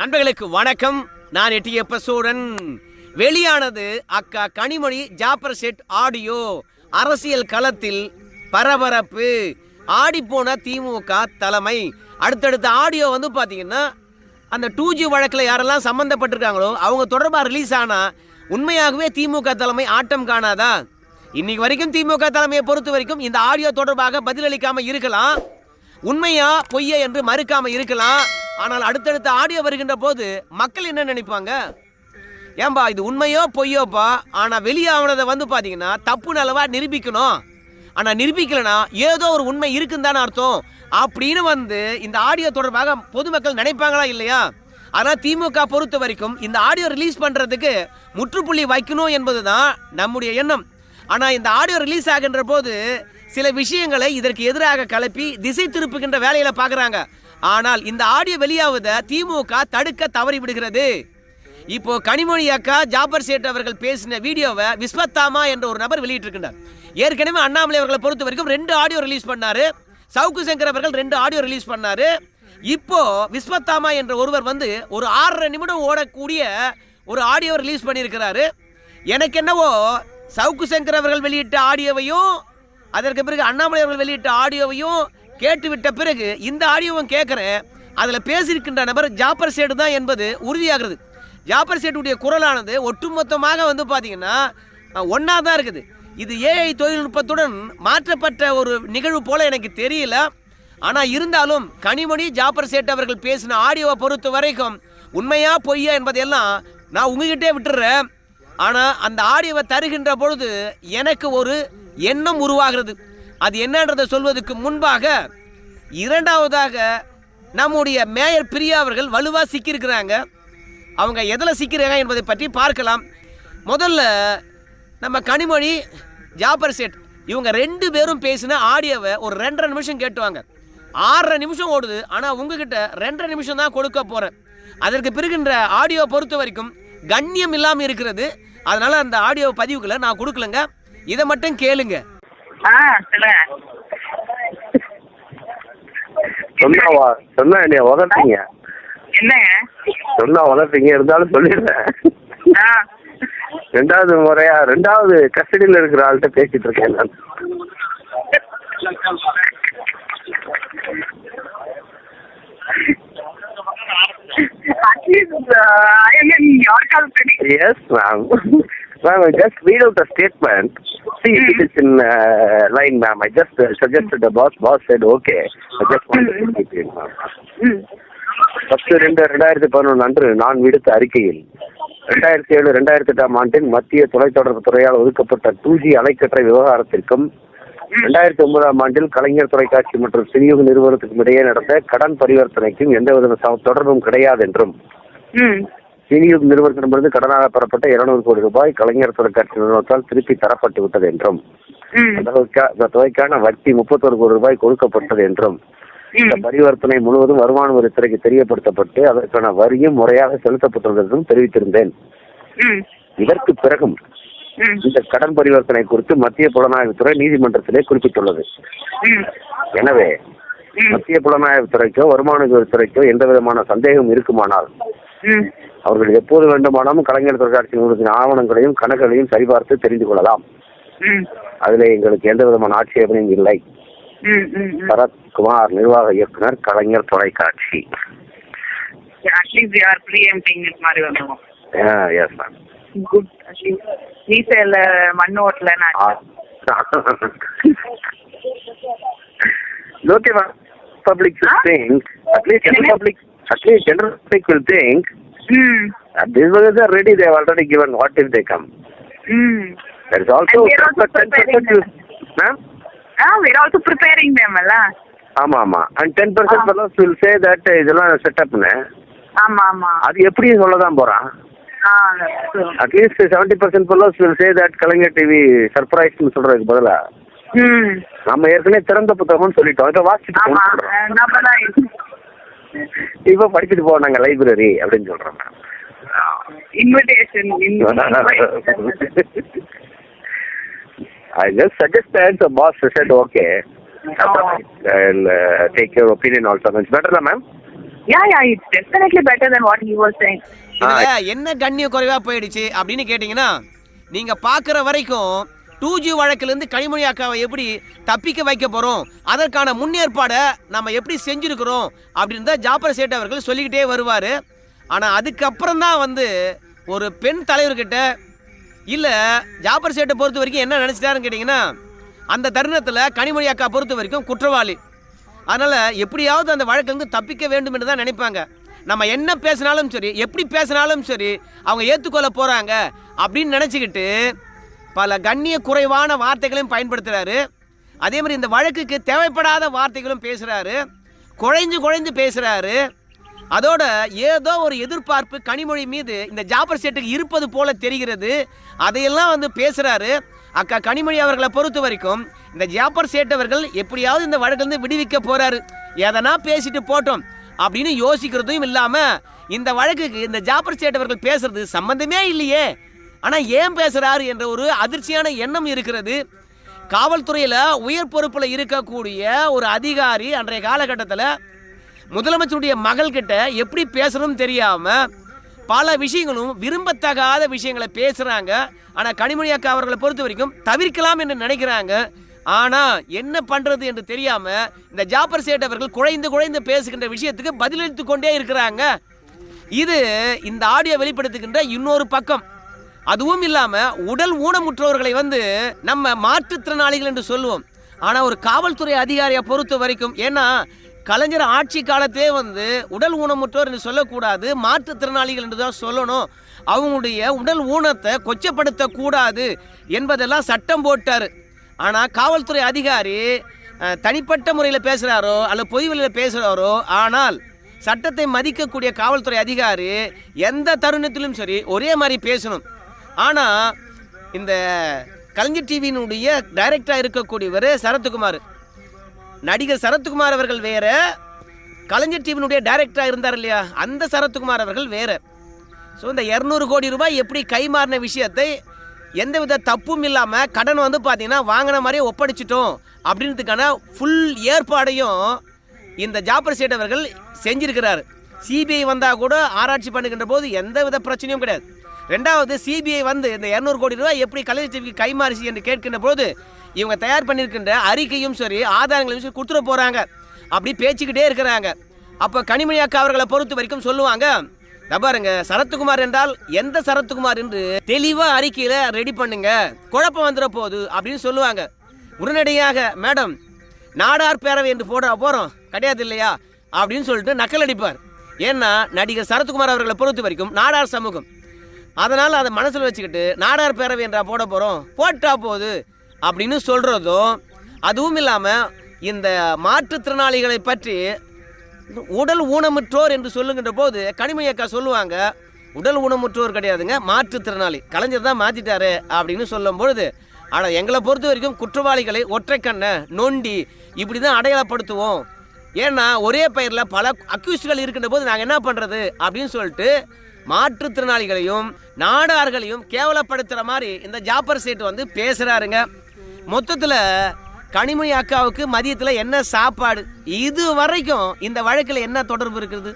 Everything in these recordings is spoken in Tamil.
நண்பர்களுக்கு வணக்கம். நான் எட்டியப்ப சூடன் வெளியானது அக்கா கனிமொழி ஜாப்பர் செட் ஆடியோ அரசியல் களத்தில் பரபரப்பு. ஆடிப்போன திமுக தலைமை. அடுத்தடுத்த ஆடியோ வந்து பார்த்தீங்கன்னா அந்த டூ ஜி வழக்கில் யாரெல்லாம் சம்மந்தப்பட்டிருக்காங்களோ அவங்க தொடர்பாக ரிலீஸ் ஆனால் உண்மையாகவே திமுக தலைமை ஆட்டம் காணாதா? இன்னைக்கு வரைக்கும் திமுக தலைமையை பொறுத்த வரைக்கும் இந்த ஆடியோ தொடர்பாக பதிலளிக்காமல் இருக்கலாம். உண்மையா பொய்யா என்று மறுக்காமல் இருக்கலாம். ஆனால் அடுத்தடுத்த ஆடியோ வருகின்ற போது மக்கள் என்ன நினைப்பாங்க? ஏன்பா இது உண்மையோ பொய்யோப்பா? ஆனால் வெளியாகினதை வந்து பார்த்தீங்கன்னா தப்பு நல்லவா நிரூபிக்கணும். ஆனால் நிரூபிக்கலைன்னா ஏதோ ஒரு உண்மை இருக்குன்னு தானே அர்த்தம். அப்படின்னு வந்து இந்த ஆடியோ தொடர்பாக பொதுமக்கள் நினைப்பாங்களா இல்லையா? ஆனால் திமுக பொறுத்த வரைக்கும் இந்த ஆடியோ ரிலீஸ் பண்ணுறதுக்கு முற்றுப்புள்ளி வைக்கணும் என்பது தான் நம்முடைய எண்ணம். ஆனால் இந்த ஆடியோ ரிலீஸ் ஆகின்ற போது சில விஷயங்களை இதற்கு எதிராக கலப்பி திசை திருப்புகின்ற வேலையில் பார்க்குறாங்க ஆனால் இந்த ஆடியோ வெளியாவதை திமுக தடுக்க தவறி விடுகிறது. இப்போ கனிமொழி அக்கா ஜாபர் சேட் அவர்கள் பேசின வீடியோவை விஸ்வத்தாமா என்ற ஒரு நபர் வெளியிட்டிருக்கின்றார். ஏற்கனவே அண்ணாமலை அவர்களை பொறுத்த வரைக்கும் ரெண்டு ஆடியோ ரிலீஸ் பண்ணாரு. சவுக்கு சங்கர் அவர்கள் ரெண்டு ஆடியோ ரிலீஸ் பண்ணாரு. இப்போ விஸ்வத்தாமா என்ற ஒருவர் வந்து ஒரு ஆறரை நிமிடம் ஓடக்கூடிய ஒரு ஆடியோ ரிலீஸ் பண்ணியிருக்கிறாரு. எனக்கு என்னவோ சவுக்கு சங்கர் அவர்கள் வெளியிட்ட ஆடியோவையும் அதற்கு பிறகு அண்ணாமலை அவர்கள் வெளியிட்ட ஆடியோவையும் கேட்டுவிட்ட பிறகு இந்த ஆடியோவும் கேட்குறேன். அதில் பேசியிருக்கின்ற நபர் ஜாப்பர் சேடு தான் என்பது உறுதியாகிறது. ஜாப்பர் சேட்டுடைய குரலானது ஒட்டுமொத்தமாக வந்து பார்த்தீங்கன்னா ஒன்றா தான் இருக்குது. இது ஏஐ தொழில்நுட்பத்துடன் மாற்றப்பட்ட ஒரு நிகழ்வு போல் எனக்கு தெரியல. ஆனால் இருந்தாலும் கனிமொழி ஜாப்பர் சேட் அவர்கள் பேசின ஆடியோவை பொறுத்த வரைக்கும் உண்மையா பொய்யா என்பதையெல்லாம் நான் உங்ககிட்டே விட்டுறேன். ஆனால் அந்த ஆடியோவை தருகின்ற பொழுது எனக்கு ஒரு எண்ணம் உருவாகிறது. அது என்னன்றதை சொல்வதற்கு முன்பாக இரண்டாவதாக நம்முடைய மேயர் பிரியா அவர்கள் வலுவாக சிக்கியிருக்கிறாங்க. அவங்க எதில் சிக்கிறாங்க என்பதை பற்றி பார்க்கலாம். முதல்ல நம்ம கனிமொழி ஜாபர் சேட் இவங்க ரெண்டு பேரும் பேசின ஆடியோவை ஒரு ரெண்டரை நிமிஷம் கேட்டுவாங்க. ஆறரை நிமிஷம் ஓடுது ஆனால் உங்ககிட்ட ரெண்டரை நிமிஷம் தான் கொடுக்க போகிறேன் அதற்கு பிறகுன்ற ஆடியோ பொறுத்த வரைக்கும் கண்ணியம் இல்லாமல் இருக்கிறது. அதனால் அந்த ஆடியோ பதிவுகளை நான் கொடுக்கலங்க. இதை மட்டும் கேளுங்க. ஆ சொல்லுங்க. சொன்னா வா- சொன்னா என்னைய உதப்பீங்க என்னங்க? சொன்னா உதப்பீங்க இருந்தாலும் சொல்லிடுறேன் ரெண்டாவது முறையா ரெண்டாவது கஸ்டடியில் இருக்கிற ஆள்கிட்ட பேசிட்டு இருக்கேன் நான். At least I am in your company yes ma'am ma'am see it is in uh, line ma'am. I just uh, suggested the boss. Boss said okay. I just wanted to keep it ma'am. பத்து ரெண்டு ரெண்டாயிரத்தி பதினொன்று அன்று நான் விடுத்த அறிக்கையில் ரெண்டாயிரத்தி ஏழு ரெண்டாயிரத்தி எட்டாம் ஆண்டில் மத்திய தொலைத்தொடர்பு துறையால் ஒதுக்கப்பட்ட டூ ஜி அலைக்கற்றை விவகாரத்திற்கும் ரெண்டாயிரத்தி ஒன்பதாம் ஆண்டில் கலைஞர் தொலைக்காட்சி மற்றும் சினியோக நிறுவனத்துக்கும் இடையே நடந்த கடன் பரிவர்த்தனைக்கும் எந்தவித தொடர்பும் கிடையாது என்றும் சினியோக் நிறுவனத்திடமிருந்து கடனாக பெறப்பட்ட இருநூறு கோடி ரூபாய் கலைஞர் தொலைக்காட்சி நிறுவனத்தால் திருப்பி தரப்பட்டு விட்டது என்றும் தொகைக்கான வட்டி முப்பத்தொரு கோடி ரூபாய் கொடுக்கப்பட்டது என்றும் இந்த பரிவர்த்தனை முழுவதும் வருமான வரித்துறைக்கு தெரியப்படுத்தப்பட்டு அதற்கான வரியும் முறையாக செலுத்தப்பட்டுள்ளது என்றும் தெரிவித்திருந்தேன் இதற்கு பிறகும் இந்த கடன் பரிவர்த்தனை குறித்து மத்திய புலனாய்வுத்துறை நீதிமன்றத்திலே குறிப்பிட்டுள்ளது. எனவே மத்திய புலனாய்வுத்துறைக்கோ வருமான வரித்துறைக்கோ எந்த விதமான சந்தேகம் இருக்குமானால் அவர்கள் எப்போது வேண்டுமானாலும் கலைஞர் தொலைக்காட்சி நிறுவனத்தின் ஆவணங்களையும் கணக்குகளையும் சரிபார்த்து தெரிந்து கொள்ளலாம். அதிலே எங்களுக்கு எந்த விதமான ஆட்சேபனையும் இல்லை. சரத்குமார் நிர்வாக இயக்குனர் கலைஞர் தொலைக்காட்சி. அட்லீஸ்ட் யூ ஆர் ப்ரீஎம்டிங் மாதிரி வந்துடும் yes ma'am good at least மீசையில் மண் ஓட்டலன்னு okay, ma'am. Public will Huh? think, at least general என்னங்க? public, at least general public will think, ம் that these ones are ready, they have already given, what if they come? ம் There is also And we are also 10% preparing use, ma'am? Ah we're also preparing them அல்ல ஆமா ஆமா and ten percent Ah. fellows will say that இதெல்லாம் செட்டப்னு ஆமா ஆமா அது எப்படி சொல்லதான் போறான் ஆ at least seventy percent fellows will say that Kalaignar TV சர்ப்ரைஸ்னு சொல்றதுக்கு பதிலா ம் நம்ம ஏற்கனவே திறந்த புத்தகம்னு சொல்லிட்டோம் இதை வாசிச்சுட்டு இப்போ படிச்சுட்டு போவோம் நாங்க லைப்ரரி அப்படின்னு சொல்றோம் ma'am invitation said okay. Oh. I'll uh, take your opinion also. It's better, ma'am? Yeah, yeah, it's definitely better than what he was saying. இதுல என்ன கண்ணிய குறைவா போயிடுச்சு அப்படின்னு கேட்டிங்கன்னா நீங்க பார்க்குற வரைக்கும் டூ ஜி வழக்கிலிருந்து கனிமொழி அக்காவை எப்படி தப்பிக்க வைக்க போகிறோம் அதற்கான முன்னேற்பாடை நம்ம எப்படி செஞ்சுருக்கிறோம்? அப்படின்னு தான் ஜாபர் சேட் அவர்கள் சொல்லிக்கிட்டே வருவார். ஆனால் அதுக்கப்புறம் தான் வந்து ஒரு பெண் தலைவர்கிட்ட இல்லை ஜாபர் சேட்டை பொறுத்த வரைக்கும் என்ன நினச்சிட்டாருன்னு கேட்டிங்கன்னா அந்த தருணத்தில் கனிமொழி அக்கா பொறுத்த வரைக்கும் குற்றவாளி. அதனால் எப்படியாவது அந்த வழக்கிலிருந்து தப்பிக்க வேண்டும் என்று தான் நினைப்பாங்க. நம்ம என்ன பேசினாலும் சரி எப்படி பேசினாலும் சரி அவங்க ஏற்றுக்கொள்ள போகிறாங்க அப்படின்னு நினச்சிக்கிட்டு பல கண்ணிய குறைவான வார்த்தைகளையும் பயன்படுத்துகிறாரு அதே மாதிரி இந்த வழக்குக்கு தேவைப்படாத வார்த்தைகளும் பேசுகிறாரு குழைஞ்சு குழைஞ்சு பேசுகிறாரு அதோட ஏதோ ஒரு எதிர்பார்ப்பு கனிமொழி மீது இந்த ஜாபர் சேட்டுக்கு இருப்பது போல தெரிகிறது. அதையெல்லாம் வந்து பேசுகிறாரு அக்கா கனிமொழி அவர்களை பொறுத்த வரைக்கும் இந்த ஜாபர் சேட் அவர்கள் எப்படியாவது இந்த வழக்கிலிருந்து விடுவிக்க போகிறாரு எதனா பேசிட்டு போட்டோம் அப்படின்னு யோசிக்கிறதும் இல்லாமல் இந்த வழக்குக்கு இந்த ஜாப்பர் சேட் அவர்கள் பேசுறது சம்மந்தமே இல்லையே. ஆனால் ஏன் பேசுகிறார் என்ற ஒரு அதிர்ச்சியான எண்ணம் இருக்கிறது. காவல்துறையில் உயர் பொறுப்பில் இருக்கக்கூடிய ஒரு அதிகாரி அன்றைய காலகட்டத்தில் முதலமைச்சருடைய மகள்கிட்ட எப்படி பேசணும்னு தெரியாமல் பல விஷயங்களும் விரும்பத்தகாத விஷயங்களை பேசுகிறாங்க ஆனால் கனிமொழி அக்கா அவர்களை பொறுத்த வரைக்கும் தவிர்க்கலாம் என்று நினைக்கிறாங்க. ஆனால் என்ன பண்ணுறது என்று தெரியாமல் இந்த ஜாப்பர் சேட் அவர்கள் குழைந்து குழைந்து பேசுகின்ற விஷயத்துக்கு பதிலளித்து கொண்டே இருக்கிறாங்க. இது இந்த ஆடியோ வெளிப்படுத்துகின்ற இன்னொரு பக்கம். அதுவும் இல்லாமல் உடல் ஊனமுற்றோர்களை வந்து நம்ம மாற்றுத்திறனாளிகள் என்று சொல்லுவோம். ஆனால் ஒரு காவல்துறை அதிகாரியை பொறுத்த வரைக்கும் ஏன்னா கலைஞர் ஆட்சி காலத்தே வந்து உடல் ஊனமுற்றோர் என்று சொல்லக்கூடாது மாற்றுத்திறனாளிகள் என்று தான் சொல்லணும். அவங்களுடைய உடல் ஊனத்தை கொச்சப்படுத்தக்கூடாது என்பதெல்லாம் சட்டம் போட்டார். ஆனால் காவல்துறை அதிகாரி தனிப்பட்ட முறையில் பேசுகிறாரோ அல்லது பொய்வெளியில் பேசுகிறாரோ ஆனால் சட்டத்தை மதிக்கக்கூடிய காவல்துறை அதிகாரி எந்த தருணத்திலும் சரி ஒரே மாதிரி பேசணும். ஆனால் இந்த கலைஞர் டிவியினுடைய டைரக்டராக இருக்கக்கூடியவர் சரத்குமார். நடிகர் சரத்குமார் அவர்கள் வேற கலைஞர் டிவியினுடைய டைரக்டராக இருந்தார் இல்லையா? அந்த சரத்குமார் அவர்கள் வேறு. ஸோ இந்த இரநூறு கோடி ரூபாய் எப்படி கைமாறின விஷயத்தை எந்தவித தப்பும் இல்லாமல் கடன் வந்து பார்த்திங்கன்னா வாங்கின மாதிரியே ஒப்படைச்சிட்டோம் அப்படின்றதுக்கான ஃபுல் ஏற்பாடையும் இந்த ஜாப்பர் சேட் அவர்கள் செஞ்சிருக்கிறார். சிபிஐ வந்தால் கூட ஆராய்ச்சி பண்ணுகின்ற போது எந்த வித பிரச்சனையும் கிடையாது. ரெண்டாவது சிபிஐ வந்து இந்த இரநூறு கோடி ரூபாய் எப்படி கலைஞர் கைமாறிச்சு என்று கேட்கின்ற போது இவங்க தயார் பண்ணியிருக்கின்ற அறிக்கையும் சரி ஆதாரங்களையும் சரி கொடுத்துட போகிறாங்க அப்படி பேச்சுக்கிட்டே இருக்கிறாங்க. அப்போ கனிமொழி அக்கா அவர்களை பொறுத்த வரைக்கும் சொல்லுவாங்க பாருங்க சரத்குமார் என்றால் எந்த சரத்குமார் என்று தெளிவாக அறிக்கையில் ரெடி பண்ணுங்க குழப்பம் வந்துட போகுது அப்படின்னு சொல்லுவாங்க. உடனடியாக மேடம் நாடார் பேரவை என்று போட போகிறோம் கிடையாது இல்லையா? அப்படின்னு சொல்லிட்டு நக்கல் அடிப்பார். ஏன்னா நடிகர் சரத்குமார் அவர்களை பொறுத்த வரைக்கும் நாடார் சமூகம் அதனால் அதை மனசில் வச்சுக்கிட்டு நாடார் பேரவை என்றா போட போகிறோம் போட்டா போகுது அப்படின்னு சொல்கிறதும் அதுவும் இல்லாமல் இந்த மாற்றுத்திறனாளிகளை பற்றி உடல் ஊனமுற்றோர் என்று சொல்லுகின்ற போது கனிம அக்கா சொல்லுவாங்க உடல் ஊனமுற்றோர் கிடையாதுங்க மாற்றுத்திறனாளி கலைஞர் தான் மாற்றிட்டாரு அப்படின்னு சொல்லும் பொழுது ஆனால் எங்களை பொறுத்த வரைக்கும் குற்றவாளிகளை ஒற்றைக்கண்ணை நொண்டி இப்படி தான் அடையாளப்படுத்துவோம். ஏன்னா ஒரே பெயரில் பல அக்யூஸ்டுகள் இருக்கின்ற போது நாங்கள் என்ன பண்ணுறது அப்படின்னு சொல்லிட்டு மாற்றுத்திறனாளிகளையும் நாடார்களையும் கேவலப்படுத்துகிற மாதிரி இந்த ஜாப்பர் சீட்டு வந்து பேசுகிறாருங்க மொத்தத்தில் கனிமொழி அக்காவுக்கு மதியத்தில் என்ன சாப்பாடு? இது வரைக்கும் இந்த வழக்கில் என்ன தொடர்பு இருக்குது?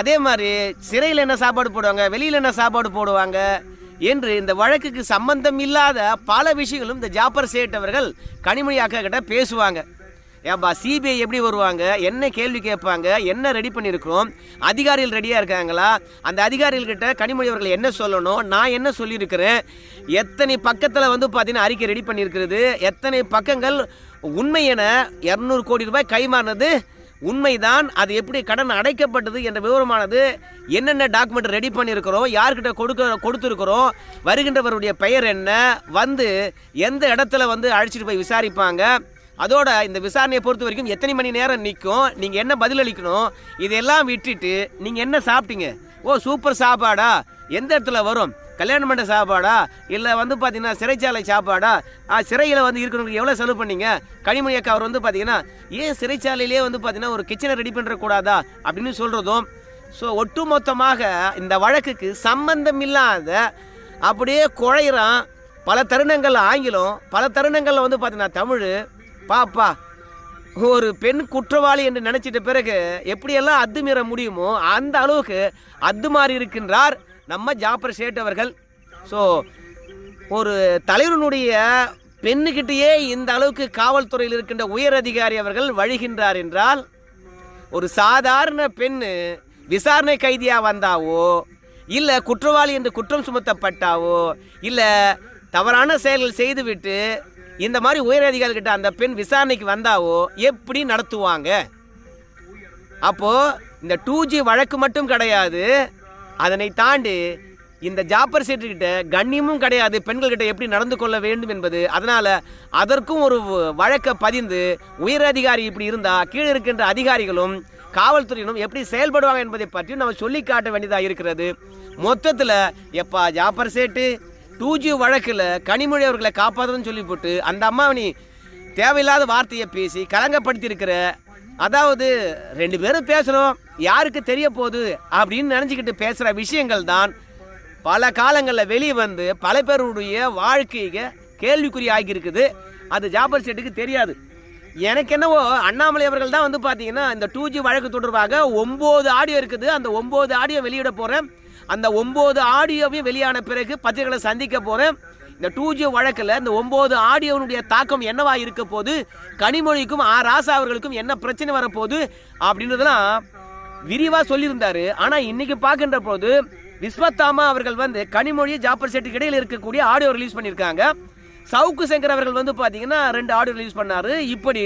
அதே மாதிரி சிறையில் என்ன சாப்பாடு போடுவாங்க? வெளியில் என்ன சாப்பாடு போடுவாங்க? என்று இந்த வழக்குக்கு சம்பந்தம் இல்லாத பல விஷயங்களும் இந்த ஜாப்பர் சேட் அவர்கள் கனிமொழி அக்கா கிட்ட பேசுவாங்க. ஏன்பா சிபிஐ எப்படி வருவாங்க? என்ன கேள்வி கேட்பாங்க? என்ன ரெடி பண்ணியிருக்கிறோம் அதிகாரிகள் ரெடியாக இருக்காங்களா? அந்த அதிகாரிகள்கிட்ட கனிமொழி அவர்கள் என்ன சொல்லணும்? நான் என்ன சொல்லியிருக்கிறேன்? எத்தனை பக்கத்தில் வந்து பார்த்தீங்கன்னா அறிக்கை ரெடி பண்ணியிருக்கிறது? எத்தனை பக்கங்கள் உண்மை என இரநூறு கோடி ரூபாய் கைமாறினது? உண்மைதான். அது எப்படி கடன் அடைக்கப்பட்டது என்ற விவரமானது என்னென்ன டாக்குமெண்ட் ரெடி பண்ணியிருக்கிறோம்? யார்கிட்ட கொடுக்க கொடுத்துருக்குறோம்? வருகின்றவருடைய பெயர் என்ன? வந்து எந்த இடத்துல வந்து அழைச்சிட்டு போய் விசாரிப்பாங்க? அதோட இந்த விசாரணையை பொறுத்த வரைக்கும் எத்தனை மணி நேரம் நிற்கும் நீங்கள் என்ன பதிலளிக்கணும் இதெல்லாம் விட்டுட்டு நீங்கள் என்ன சாப்பிட்டீங்க? ஓ சூப்பர் சாப்பாடா? எந்த இடத்துல வரும்? கல்யாண மண்ட சாப்பாடா? இல்லை வந்து பார்த்தீங்கன்னா சிறைச்சாலை சாப்பாடா? ஆ சிறையில் வந்து இருக்கிறவங்களுக்கு எவ்வளோ செலவு பண்ணீங்க? கனிமொழி அக்கா அவர் வந்து பார்த்தீங்கன்னா ஏன் சிறைச்சாலையிலே வந்து பார்த்தீங்கன்னா ஒரு கிச்சனை ரெடி பண்ணுறக்கூடாதா அப்படின்னு சொல்கிறதும் ஸோ ஒட்டுமொத்தமாக இந்த வழக்குக்கு சம்பந்தம் இல்லாத அப்படியே குழையிறான். பல தருணங்கள் ஆங்கிலம் பல தருணங்களில் வந்து பார்த்தீங்கன்னா தமிழ் பாப்பா ஒரு பெண் குற்றவாளி என்று நினைச்சிட்ட பிறகு எப்படியெல்லாம் அத்துமீற முடியுமோ அந்த அளவுக்கு அத்துமாறி இருக்கின்றார் நம்ம ஜாப்பர் சேட் அவர்கள். ஸோ ஒரு தலைவனுடைய பெண்ணுக்கிட்டேயே இந்த அளவுக்கு காவல்துறையில் இருக்கின்ற உயர் அதிகாரி அவர்கள் வழிகின்றார் என்றால் ஒரு சாதாரண பெண்ணு விசாரணை கைதியாக வந்தாவோ இல்லை குற்றவாளி என்று குற்றம் சுமத்தப்பட்டாவோ இல்லை தவறான செயல்கள் செய்துவிட்டு இந்த மாதிரி உயர் கிட்ட அந்த பெண் விசாரணைக்கு வந்தாவோ எப்படி நடத்துவாங்க? அப்போ இந்த டூ ஜி வழக்கு மட்டும் கிடையாது. அதனை தாண்டி இந்த ஜாப்பர் சீட்டுக்கிட்ட கண்ணியமும் கிடையாது. பெண்கள்கிட்ட எப்படி நடந்து கொள்ள வேண்டும் என்பது. அதனால அதற்கும் ஒரு வழக்கை பதிந்து உயர் அதிகாரி இப்படி இருந்தா கீழே இருக்கின்ற அதிகாரிகளும் காவல்துறையினும் எப்படி செயல்படுவாங்க என்பதை பற்றியும் நம்ம சொல்லி காட்ட வேண்டியதாக இருக்கிறது. மொத்தத்தில் எப்பா ஜாப்பர் சேட்டு டூ ஜி வழக்கில் கனிமொழி அவர்களை காப்பாற்றணும்னு சொல்லி போட்டு அந்த அம்மாவை நீ தேவையில்லாத வார்த்தையை பேசி கலங்கப்படுத்தியிருக்கிற அதாவது ரெண்டு பேரும் பேசுகிறோம் யாருக்கு தெரிய போகுது அப்படின்னு நினச்சிக்கிட்டு பேசுகிற விஷயங்கள் தான் பல காலங்களில் வெளியே வந்து பல பேருடைய வாழ்க்கையை கேள்விக்குறி ஆகியிருக்குது. அது ஜாபர் செட்டுக்கு தெரியாது. எனக்கு என்னவோ அண்ணாமலை அவர்கள் தான் வந்து பார்த்தீங்கன்னா இந்த டூ ஜி வழக்கு தொடர்பாக ஒம்பது ஆடியோ இருக்குது. அந்த ஒம்பது ஆடியோ வெளியிட போகிறேன் அந்த ஒம்பது ஆடியோவையும் வெளியான பிறகு பத்திரிகைகளை சந்திக்க போகிறேன் இந்த டூ ஜி வழக்கில் இந்த ஒம்பது ஆடியோனுடைய தாக்கம் என்னவா இருக்க போது கனிமொழிக்கும் ஆ ராசா அவர்களுக்கும் என்ன பிரச்சனை வரப்போகுது அப்படின்றதெல்லாம் விரிவாக சொல்லியிருந்தார். ஆனால் இன்றைக்கி பார்க்கின்ற போது விஸ்வத்தாமா அவர்கள் வந்து கனிமொழி ஜாப்பர் செட்டுக்கு இடையில் இருக்கக்கூடிய ஆடியோ ரிலீஸ் பண்ணியிருக்காங்க. சவுக்கு சங்கர் அவர்கள் வந்து பார்த்தீங்கன்னா ரெண்டு ஆடியோ ரிலீஸ் பண்ணாரு. இப்படி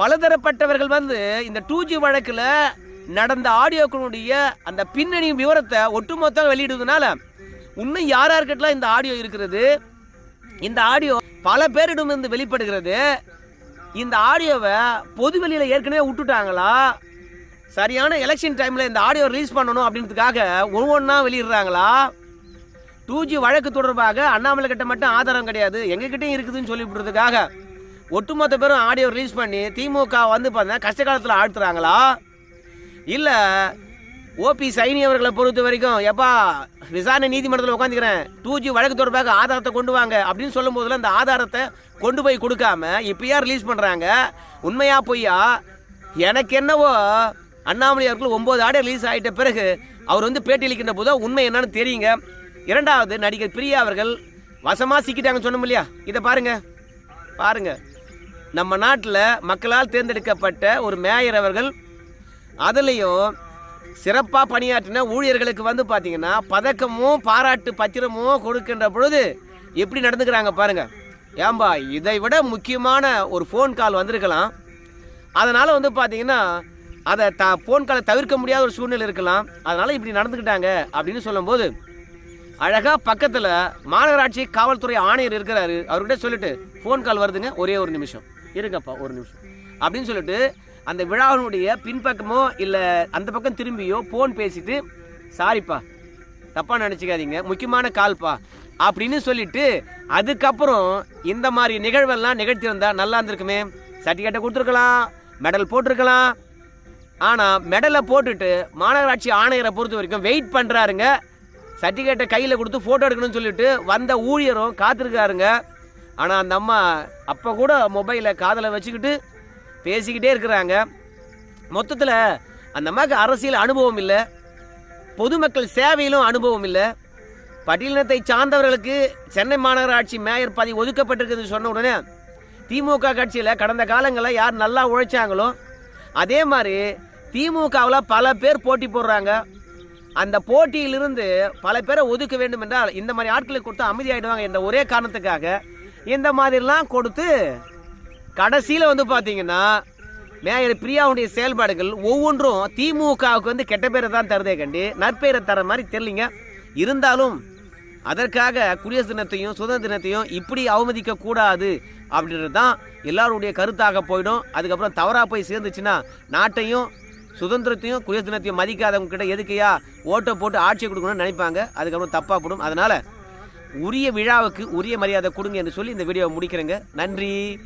பலதரப்பட்டவர்கள் வந்து இந்த டூ ஜி வழக்கில் நடந்த ஆடியோக்களுடைய அந்த பின்னணி விவரத்தை ஒட்டுமொத்தம் வெளியிடுவதனால இன்னும் யார் யாருக்கிட்டலாம் இந்த ஆடியோ இருக்கிறது? இந்த ஆடியோ பல பேரிடமிருந்து வெளிப்படுகிறது. இந்த ஆடியோவை பொது வெளியில் ஏற்கனவே விட்டுட்டாங்களா? சரியான எலெக்ஷன் டைமில் இந்த ஆடியோ ரிலீஸ் பண்ணணும் அப்படின்றதுக்காக ஒவ்வொன்றா வெளியிடுறாங்களா? டூ ஜி வழக்கு தொடர்பாக அண்ணாமலை கிட்ட மட்டும் ஆதாரம் கிடையாது. எங்ககிட்டயும் இருக்குதுன்னு சொல்லிவிடுறதுக்காக ஒட்டுமொத்த பேரும் ஆடியோ ரிலீஸ் பண்ணி திமுக வந்து பார்த்தா கஷ்ட காலத்தில் ஆழ்த்துறாங்களா? இல்லை ஓபி சைனி அவர்களை பொறுத்த வரைக்கும் எப்பா விசாரணை நீதிமன்றத்தில் உட்காந்துக்கிறேன் டூ ஜி வழக்கு தொடர்பாக ஆதாரத்தை கொண்டு வாங்க அப்படின்னு சொல்லும் போதுல அந்த ஆதாரத்தை கொண்டு போய் கொடுக்காம இப்பயா ரிலீஸ் பண்ணுறாங்க உண்மையா பொய்யா? எனக்கு என்னவோ அண்ணாமலை அவர்கள் ஒம்பது ஆடியோ ரிலீஸ் ஆகிட்ட பிறகு அவர் வந்து பேட்டி அளிக்கின்ற போது உண்மை என்னன்னு தெரியுங்க. இரண்டாவது நடிகர் பிரியா அவர்கள் வசமாக சிக்கிட்டாங்கன்னு சொன்னோம் இல்லையா? இதை பாருங்க. பாருங்க. நம்ம நாட்டில் மக்களால் தேர்ந்தெடுக்கப்பட்ட ஒரு மேயர் அவர்கள் அதுலேயும் சிறப்பாக பணியாற்றின ஊழியர்களுக்கு வந்து பார்த்தீங்கன்னா பதக்கமும் பாராட்டு பத்திரமும் கொடுக்கின்ற பொழுது எப்படி நடந்துக்கிறாங்க பாருங்கள் ஏம்பா இதை விட முக்கியமான ஒரு ஃபோன் கால் வந்திருக்கலாம். அதனால் வந்து பார்த்தீங்கன்னா அதை த ஃபோன் காலை தவிர்க்க முடியாத ஒரு சூழ்நிலை இருக்கலாம். அதனால் இப்படி நடந்துக்கிட்டாங்க அப்படின்னு சொல்லும்போது அழகாக பக்கத்தில் மாநகராட்சி காவல்துறை ஆணையர் இருக்கிறாரு. அவர்கிட்ட சொல்லிட்டு ஃபோன் கால் வருதுங்க ஒரே ஒரு நிமிஷம். இருங்கப்பா ஒரு நிமிஷம். அப்படின்னு சொல்லிட்டு அந்த விழாவினுடைய பின்பக்கமோ இல்லை அந்த பக்கம் திரும்பியோ ஃபோன் பேசிட்டு சாரிப்பா தப்பாக நினச்சிக்காதீங்க முக்கியமான கால்ப்பா அப்படின்னு சொல்லிட்டு அதுக்கப்புறம் இந்த மாதிரி நிகழ்வெல்லாம் நிகழ்த்தியிருந்தா நல்லா இருந்திருக்குமே. சர்டிஃபிகேட்டை கொடுத்துருக்கலாம் மெடல் போட்டிருக்கலாம். ஆனால் மெடலை போட்டுட்டு மாநகராட்சி ஆணையரை பொறுத்த வரைக்கும் வெயிட் பண்ணுறாருங்க சர்டிஃபிகேட்டை கையில் கொடுத்து ஃபோட்டோ எடுக்கணும்னு சொல்லிட்டு வந்த ஊழியரும் காத்திருக்காருங்க. ஆனால் அந்த அம்மா அப்போ கூட மொபைலை காதில் வச்சுக்கிட்டு பேசிக்கிட்டே இருக்கிறாங்க. மொத்தத்தில் அந்த அம்மாவுக்கு அரசியல் அனுபவம் இல்லை. பொதுமக்கள் சேவையிலும் அனுபவம் இல்லை. பட்டியலினத்தை சார்ந்தவர்களுக்கு சென்னை மாநகராட்சி மேயர் பதவி ஒதுக்கப்பட்டிருக்குதுன்னு சொன்ன உடனே திமுக கட்சியில் கடந்த காலங்களில் யார் நல்லா உழைச்சாங்களோ அதே மாதிரி திமுகவில் பல பேர் போட்டி போடுறாங்க. அந்த போட்டியிலிருந்து பல பேரை ஒதுக்க வேண்டும் என்றால் இந்த மாதிரி ஆட்களுக்கு கொடுத்து அமைதியாகிடுவாங்க என்ற ஒரே காரணத்துக்காக இந்த மாதிரிலாம் கொடுத்து கடைசியில் வந்து பார்த்தீங்கன்னா மேயர் பிரியாவுடைய செயல்பாடுகள் ஒவ்வொன்றும் திமுகவுக்கு வந்து கெட்ட பேரை தான் தருதே கண்டு. நற்பெயரை தர மாதிரி தெரியலிங்க. இருந்தாலும் அதற்காக குடியரசு தினத்தையும் சுதந்திர தினத்தையும் இப்படி அவமதிக்க கூடாது அப்படின்றது தான் எல்லாருடைய கருத்தாக போயிடும். அதுக்கப்புறம் தவறாக போய் சேர்ந்துச்சுன்னா நாட்டையும் சுதந்திரத்தையும் குடியரசு தினத்தையும் மதிக்காதவங்க கிட்ட எதுக்கையா ஓட்டை போட்டு ஆட்சி கொடுக்கணும்னு நினைப்பாங்க. அதுக்கப்புறம் தப்பாக போடும். அதனால் உரிய விழாவுக்கு உரிய மரியாதை கொடுங்க என்று சொல்லி இந்த வீடியோவை முடிக்கிறேங்க. நன்றி.